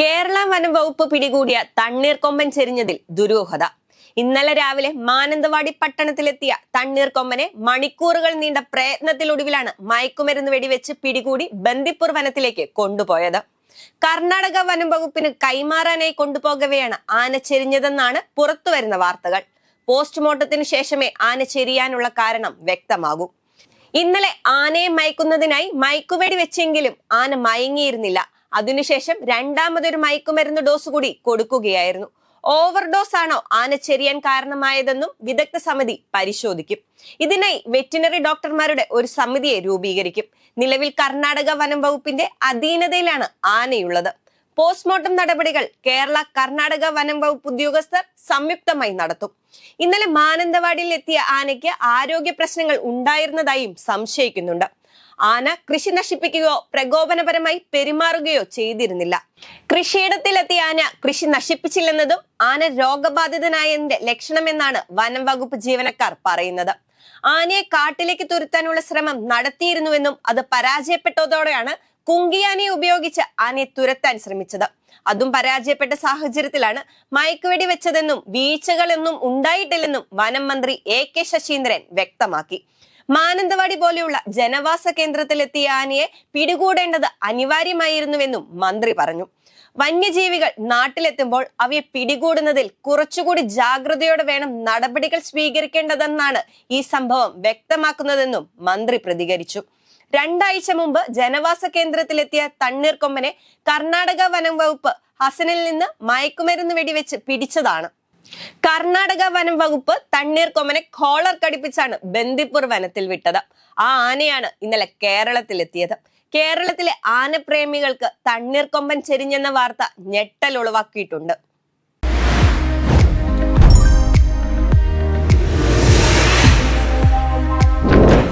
കേരള വനം വകുപ്പ് പിടികൂടിയ തണ്ണീർക്കൊമ്പൻ ചെരിഞ്ഞതിൽ ദുരൂഹത. ഇന്നലെ രാവിലെ മാനന്തവാടി പട്ടണത്തിലെത്തിയ തണ്ണീർക്കൊമ്പനെ മണിക്കൂറുകൾ നീണ്ട പ്രയത്നത്തിലൊടുവിലാണ് മയക്കുമരുന്ന് വെടിവെച്ച് പിടികൂടി ബന്ദിപ്പൂർ വനത്തിലേക്ക് കൊണ്ടുപോയത്. കർണാടക വനം വകുപ്പിന് കൈമാറാനായി കൊണ്ടുപോകവെയാണ് ആന ചെരിഞ്ഞതെന്നാണ് പുറത്തുവരുന്ന വാർത്തകൾ. പോസ്റ്റ്മോർട്ടത്തിന് ശേഷമേ ആന ചെരിയാനുള്ള കാരണം വ്യക്തമാകൂ. ഇന്നലെ ആനയെ മയക്കുന്നതിനായി മയക്കുവെടി വെച്ചെങ്കിലും ആന മയങ്ങിയിരുന്നില്ല. അതിനുശേഷം രണ്ടാമതൊരു മയക്കുമരുന്ന് ഡോസ് കൂടി കൊടുക്കുകയായിരുന്നു. ഓവർഡോസ് ആണോ ആന കാരണമായതെന്നും വിദഗ്ധ സമിതി പരിശോധിക്കും. ഇതിനായി വെറ്റിനറി ഡോക്ടർമാരുടെ ഒരു സമിതിയെ രൂപീകരിക്കും. നിലവിൽ കർണാടക വനം വകുപ്പിന്റെ അധീനതയിലാണ് ആനയുള്ളത്. പോസ്റ്റ്മോർട്ടം നടപടികൾ കേരള കർണാടക വനം വകുപ്പ് ഉദ്യോഗസ്ഥർ സംയുക്തമായി നടത്തും. ഇന്നലെ മാനന്തവാടിയിൽ എത്തിയ ആനയ്ക്ക് ആരോഗ്യ പ്രശ്നങ്ങൾ ഉണ്ടായിരുന്നതായും സംശയിക്കുന്നുണ്ട്. ആന കൃഷി നശിപ്പിക്കുകയോ പ്രകോപനപരമായി പെരുമാറുകയോ ചെയ്തിരുന്നില്ല. കൃഷിയിടത്തിലെത്തിയ ആന കൃഷി നശിപ്പിച്ചില്ലെന്നതും ആന രോഗബാധിതനായതിന്റെ ലക്ഷണമെന്നാണ് വനം വകുപ്പ് ജീവനക്കാർ പറയുന്നത്. ആനയെ കാട്ടിലേക്ക് തുരുത്താനുള്ള ശ്രമം നടത്തിയിരുന്നുവെന്നും അത് പരാജയപ്പെട്ടതോടെയാണ് കുങ്കിയാനയെ ഉപയോഗിച്ച് ആനയെ തുരത്താൻ ശ്രമിച്ചത്. അതും പരാജയപ്പെട്ട സാഹചര്യത്തിലാണ് മയക്കുവെടി വെച്ചതെന്നും വീഴ്ചകളൊന്നും ഉണ്ടായിട്ടില്ലെന്നും വനം മന്ത്രി എ കെ ശശീന്ദ്രൻ വ്യക്തമാക്കി. മാനന്തവാടി പോലെയുള്ള ജനവാസ കേന്ദ്രത്തിലെത്തിയ ആനയെ പിടികൂടേണ്ടത് അനിവാര്യമായിരുന്നുവെന്നും മന്ത്രി പറഞ്ഞു. വന്യജീവികൾ നാട്ടിലെത്തുമ്പോൾ അവയെ പിടികൂടുന്നതിൽ കുറച്ചുകൂടി ജാഗ്രതയോടെ വേണം നടപടികൾ സ്വീകരിക്കേണ്ടതെന്നാണ് ഈ സംഭവം വ്യക്തമാക്കുന്നതെന്നും മന്ത്രി പ്രതികരിച്ചു. രണ്ടാഴ്ച മുമ്പ് ജനവാസ കേന്ദ്രത്തിലെത്തിയ തണ്ണീർക്കൊമ്പനെ കർണാടക വനം വകുപ്പ് ഹസനിൽ നിന്ന് മയക്കുമരുന്ന് വെടിവെച്ച് പിടിച്ചതാണ്. കർണാടക വനം വകുപ്പ് തണ്ണീർക്കൊമ്പനെ കോളർ കടിപ്പിച്ചാണ് ബന്ദിപ്പൂർ വനത്തിൽ വിട്ടത്. ആ ആനയാണ് ഇന്നലെ കേരളത്തിലെത്തിയത്. കേരളത്തിലെ ആനപ്രേമികൾക്ക് തണ്ണീർക്കൊമ്പൻ ചെരിഞ്ഞെന്ന വാർത്ത ഞെട്ടൽ ഉളവാക്കിയിട്ടുണ്ട്.